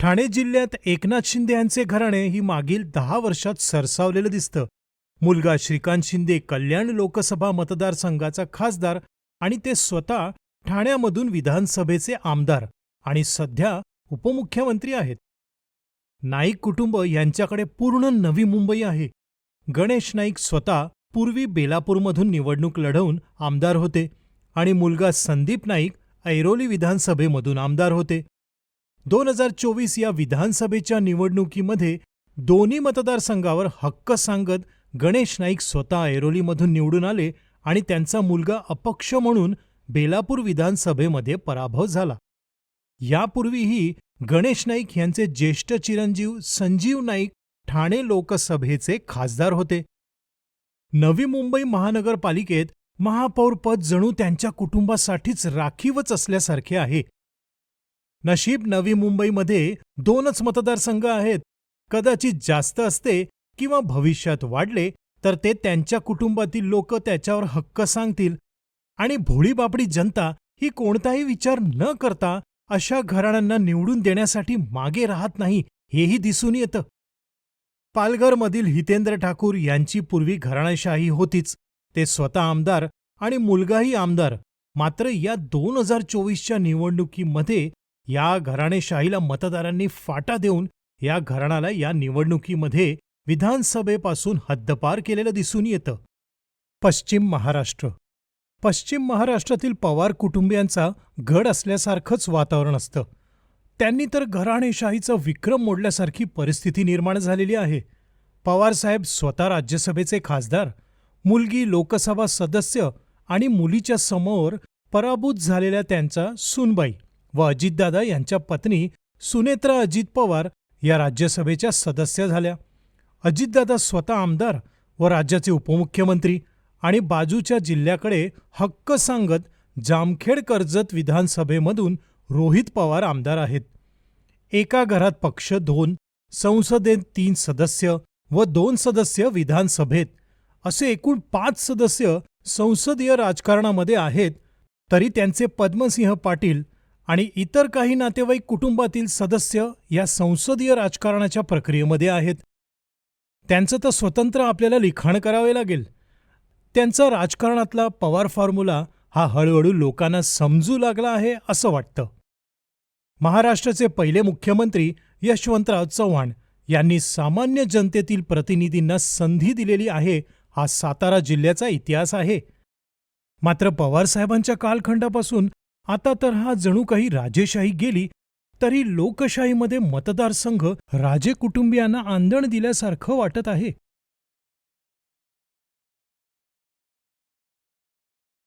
ठाणे जिल्ह्यात एकनाथ शिंदे यांचे घराणे ही मागील दहा वर्षात सरसावलेलं दिसतं. मुलगा श्रीकांत शिंदे कल्याण लोकसभा मतदारसंघाचा खासदार आणि ते स्वतः ठाण्यामधून विधानसभेचे आमदार आणि सध्या उपमुख्यमंत्री आहेत. नाईक कुटुंब यांच्याकडे पूर्ण नवी मुंबई आहे. गणेश नाईक स्वतः पूर्वी बेलापूरमधून निवडणूक लढवून आमदार होते आणि मुलगा संदीप नाईक ऐरोली विधानसभेमधून आमदार होते. दोन हजार चोवीस या विधानसभेच्या निवडणुकीमध्ये दोन्ही मतदारसंघावर हक्क सांगत गणेश नाईक स्वतः ऐरोलीमधून निवडून आले आणि त्यांचा मुलगा अपक्ष म्हणून बेलापूर विधानसभेमध्ये पराभव झाला. यापूर्वीही गणेश नाईक यांचे ज्येष्ठ चिरंजीव संजीव नाईक ठाणे लोकसभेचे खासदार होते. नवी मुंबई महानगरपालिकेत महापौरपद जणू त्यांच्या कुटुंबासाठीच राखीवच असल्यासारखे आहे. नशीब नवी मुंबईमध्ये दोनच मतदारसंघ आहेत. कदाचित जास्त असते किंवा भविष्यात वाढले तर ते त्यांच्या कुटुंबातील लोक त्याच्यावर हक्क सांगतील. आणि भोळीबापडी जनता ही कोणताही विचार न करता अशा घराण्यांना निवडून देण्यासाठी मागे राहत नाही हेही दिसून येतं. पालघरमधील हितेंद्र ठाकूर यांची पूर्वी घराणेशाही होतीच. ते स्वतः आमदार आणि मुलगाही आमदार. मात्र या दोन हजार चोवीसच्या निवडणुकीमध्ये या घराणेशाहीला मतदारांनी फाटा देऊन या घराण्याला या निवडणुकीमध्ये विधानसभेपासून हद्दपार केलेलं दिसून येतं. पश्चिम महाराष्ट्र. पश्चिम महाराष्ट्रातील पवार कुटुंबियांचा गड असल्यासारखंच वातावरण असतं. त्यांनी तर घराणेशाहीचा विक्रम मोडल्यासारखी परिस्थिती निर्माण झालेली आहे. पवारसाहेब स्वतः राज्यसभेचे खासदार मुलगी लोकसभा सदस्य आणि मुलीच्या समोर पराभूत झालेल्या त्यांचा सुनबाई व अजितदादा यांच्या पत्नी सुनेत्रा अजित पवार या राज्यसभेच्या सदस्य झाल्या. अजितदादा स्वतः आमदार व राज्याचे उपमुख्यमंत्री आणि बाजूच्या जिल्ह्याकडे हक्क सांगत जामखेड कर्जत विधानसभेमधून रोहित पवार आमदार आहेत. एका घरात पक्ष दोन संसदेत तीन सदस्य व दोन सदस्य विधानसभेत. असे एकूण पाच सदस्य संसदीय राजकारणामध्ये आहेत तरी त्यांचे पद्मसिंह पाटील आणि इतर काही नातेवाईक कुटुंबातील सदस्य या संसदीय राजकारणाच्या प्रक्रियेमध्ये आहेत. त्यांचं तर स्वतंत्र आपल्याला लिखाण करावे लागेल. त्यांचा राजकारणातला पवार फॉर्म्युला हा हळूहळू लोकांना समजू लागला आहे असं वाटतं. महाराष्ट्राचे पहिले मुख्यमंत्री यशवंतराव चव्हाण यांनी सामान्य जनतेतील प्रतिनिधींना संधी दिलेली आहे हा सातारा जिल्ह्याचा इतिहास आहे. मात्र पवारसाहेबांच्या कालखंडापासून आता तर हा जणू काही राजेशाही गेली तरी लोकशाहीमध्ये मतदारसंघ राजे कुटुंबियांना आंदण दिल्यासारखं वाटत आहे.